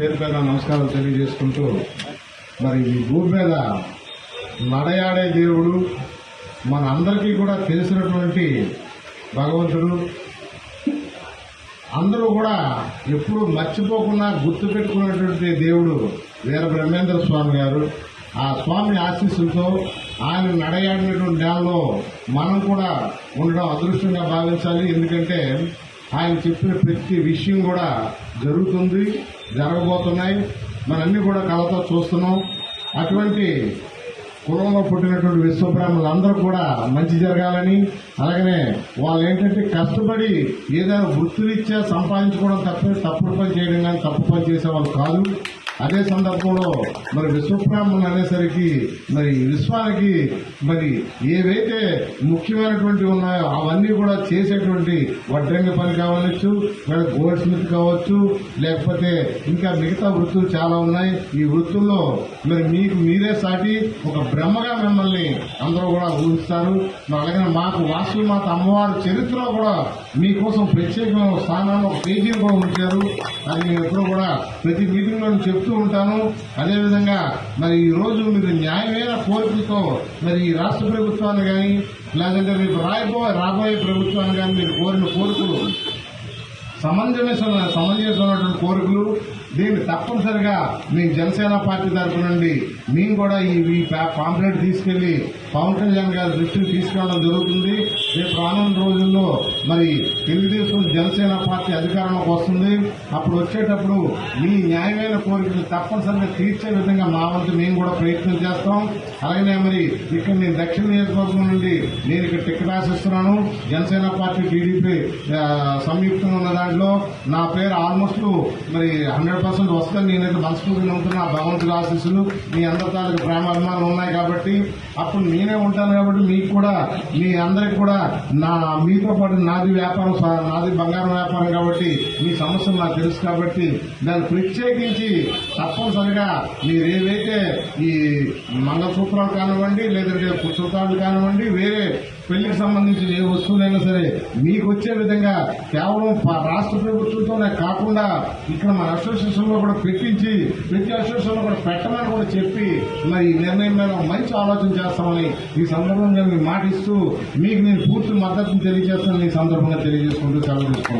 పేరు పేరు నమస్కారం తెలియజేసుకుంటూ మరి ఈ భూమి మీద నడయాడే దేవుడు మన అందరికీ కూడా తెలిసినటువంటి భగవంతుడు. అందరూ కూడా ఎప్పుడు మర్చిపోకుండా గుర్తు పెట్టుకున్నటువంటి దేవుడు వీర బ్రహ్మేంద్ర స్వామి గారు. ఆ స్వామి ఆశీస్సులతో ఆయన నడయాడినటువంటి నెలలో మనం కూడా ఉండడం అదృష్టంగా భావించాలి. ఎందుకంటే ఆయన చెప్పిన ప్రతి విషయం కూడా జరుగుతుంది జరగబోతున్నాయి. మనన్నీ కూడా కళతో చూస్తున్నాం. అటువంటి కులంలో పుట్టినటువంటి విశ్వబ్రాహ్మణులందరూ కూడా మంచి జరగాలని అలాగనే వాళ్ళు ఏంటంటే కష్టపడి ఏదైనా వృత్తిరీత్యా సంపాదించుకోవడం తప్పే తప్పుడు పని చేయడం కానీ తప్పు పని చేసే వాళ్ళు కాదు. అదే సందర్భంలో మరి విశ్వబ్రాహ్మణులు అనేసరికి మరి విశ్వానికి మరి ఏవైతే ముఖ్యమైనటువంటి ఉన్నాయో అవన్నీ కూడా చేసేటువంటి వడ్రంగి పని కావచ్చు మరి గోల్డ్ స్మిత్ కావచ్చు లేకపోతే ఇంకా మిగతా వృత్తులు చాలా ఉన్నాయి. ఈ వృత్తుల్లో మరి మీకు మీరే సాటి ఒక బ్రహ్మగా మిమ్మల్ని అందరూ కూడా ఊహిస్తారు. అలాగే మాకు వాసు మాత అమ్మవారి చరిత్రలో కూడా మీకోసం ప్రత్యేకమైన ఒక స్థానాన్ని ఒక పేజీని కూడా ఉంచారు. అది మేము ఎప్పుడూ కూడా ప్రతి మీటింగ్లో చెప్తూ ఉంటాను. అదేవిధంగా మరి ఈ రోజు మీరు న్యాయమైన కోరికలతో మరి ఈ రాష్ట్ర ప్రభుత్వాన్ని కానీ లేదంటే రేపు రాయబో రాబోయే ప్రభుత్వాన్ని కానీ మీరు కోరిన కోరికలు సమంజసమైన సమంజసమైనటువంటి కోరికలు దీన్ని తప్పనిసరిగా మేము జనసేన పార్టీ తరపు నుండి మేము కూడా ఈ పాంప్లెట్ తీసుకెళ్ళి పవన్ కళ్యాణ్ గారి దృష్టికి తీసుకురావడం జరుగుతుంది. రేపు రానున్న రోజుల్లో మరి తెలుగుదేశం జనసేన పార్టీ అధికారంలోకి వస్తుంది. అప్పుడు వచ్చేటప్పుడు మీ న్యాయమైన కోరికలు తప్పనిసరిగా తీర్చే విధంగా మా వంతు మేము కూడా ప్రయత్నం చేస్తాం. అలాగనే మరి ఇక్కడ నేను దక్షిణ నియోజకవర్గం నుండి నేను ఇక్కడ టికెట్ ఆశిస్తున్నాను. జనసేన పార్టీ టీడీపీ సంయుక్తంగా ఉన్న దాంట్లో నా పేరు ఆల్మోస్ట్ మరి హండ్రెడ్ పర్సెంట్ వస్తుంది నేనైతే మనస్ఫూర్తిగా ఉంటున్నా ఆ భగవంతుడి ఆశీస్సులు మీ అందరి తాలూకు ప్రేమాభిమానాలు ఉన్నాయి కాబట్టి అప్పుడు నేనే ఉంటాను కాబట్టి మీకు కూడా మీ అందరికి కూడా నా మీతో పాటు నాది వ్యాపారం నాది బంగారం వ్యాపారం కాబట్టి మీ సమస్యలు నాకు తెలుసు కాబట్టి దాన్ని ప్రత్యేకించి తప్పనిసరిగా మీరేవైతే ఈ మంగళసూత్రాలు కానివ్వండి లేదంటే పుస్తకాలు కానివ్వండి వేరే పెళ్ళికి సంబంధించిన ఏ వస్తువులైనా సరే మీకు వచ్చే విధంగా కేవలం రాష్ట్ర ప్రభుత్వంతోనే కాకుండా ఇక్కడ మన అసోసియేషన్లో కూడా పెట్టించి ప్రతి అసోసియేషన్లో కూడా పెట్టమని కూడా చెప్పి మరి ఈ నిర్ణయం మీద మంచి ఆలోచన చేస్తామని ఈ సందర్భంగా మీకు మాటిస్తూ మీకు నేను పూర్తి మద్దతును తెలియజేస్తానని ఈ సందర్భంగా తెలియజేసుకుంటూ సెలవు తీసుకుంటాను